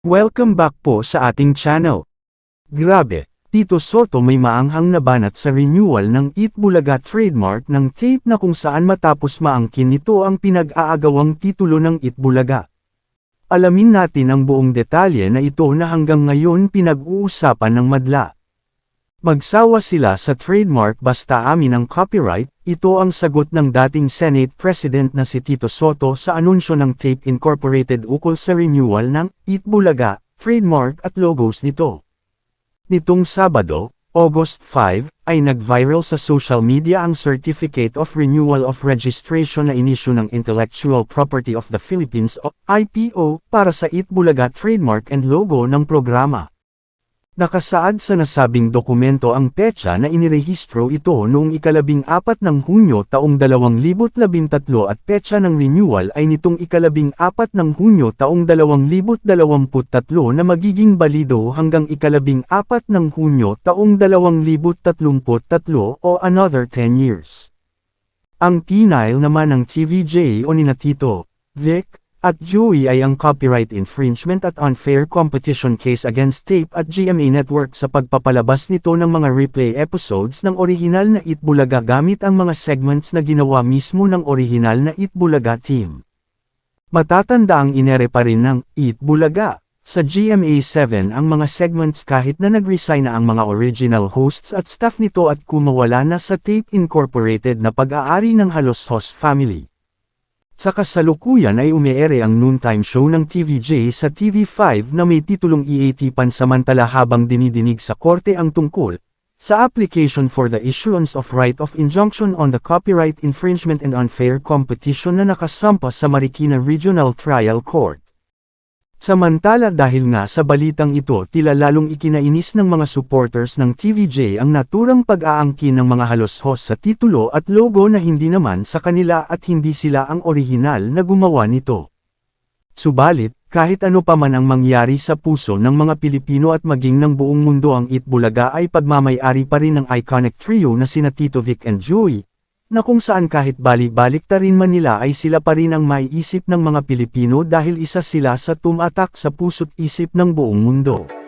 Welcome back po sa ating channel. Grabe, Tito Soto may maanghang na banat sa renewal ng Eat Bulaga trademark ng tape na kung saan matapos maangkin nito ang pinag-aagawang titulo ng Eat Bulaga. Alamin natin ang buong detalye na ito na hanggang ngayon pinag-uusapan ng madla. Magsawa sila sa trademark basta amin ang copyright, ito ang sagot ng dating Senate President na si Tito Soto sa anunsyo ng Tape Incorporated ukol sa renewal ng Eat Bulaga, trademark at logos nito. Nitong Sabado, August 5, ay nag-viral sa social media ang Certificate of Renewal of Registration na inisyu ng Intellectual Property of the Philippines o IPO para sa Eat Bulaga trademark and logo ng programa. Nakasaad sa nasabing dokumento ang petsa na inirehistro ito noong ikalabing apat ng Hunyo taong 2013 at petsa ng renewal ay nitong ikalabing apat ng Hunyo taong 2023 na magiging balido hanggang ikalabing apat ng Hunyo taong 2033 o another 10 years. Ang tinail naman ng TVJ o nina Tito, Vic, at Joey ay ang copyright infringement at unfair competition case against Tape at GMA Network sa pagpapalabas nito ng mga replay episodes ng orihinal na Itbulaga gamit ang mga segments na ginawa mismo ng orihinal na Itbulaga team. Matatanda ang inere pa rin ng Itbulaga sa GMA7 ang mga segments kahit na nag-resign na ang mga original hosts at staff nito at kumawala na sa Tape Incorporated na pag-aari ng halos host family. Sa kasalukuyan ay umeere ang noontime show ng TVJ sa TV5 na may titulong EAT pansamantala habang dinidinig sa korte ang tungkol sa application for the issuance of right of injunction on the copyright infringement and unfair competition na nakasampa sa Marikina Regional Trial Court. Samantala dahil nga sa balitang ito tila lalong ikinainis ng mga supporters ng TVJ ang naturang pag-aangkin ng mga halos-hos sa titulo at logo na hindi naman sa kanila at hindi sila ang orihinal na gumawa nito. Subalit, kahit ano pa man ang mangyari sa puso ng mga Pilipino at maging ng buong mundo ang Itbulaga ay pagmamayari pa rin ng iconic trio na sina Tito Vic and Joey, na kung saan kahit balik-balik ta rin man nila ay sila pa rin ang maiisip ng mga Pilipino dahil isa sila sa tumatak sa puso't isip ng buong mundo.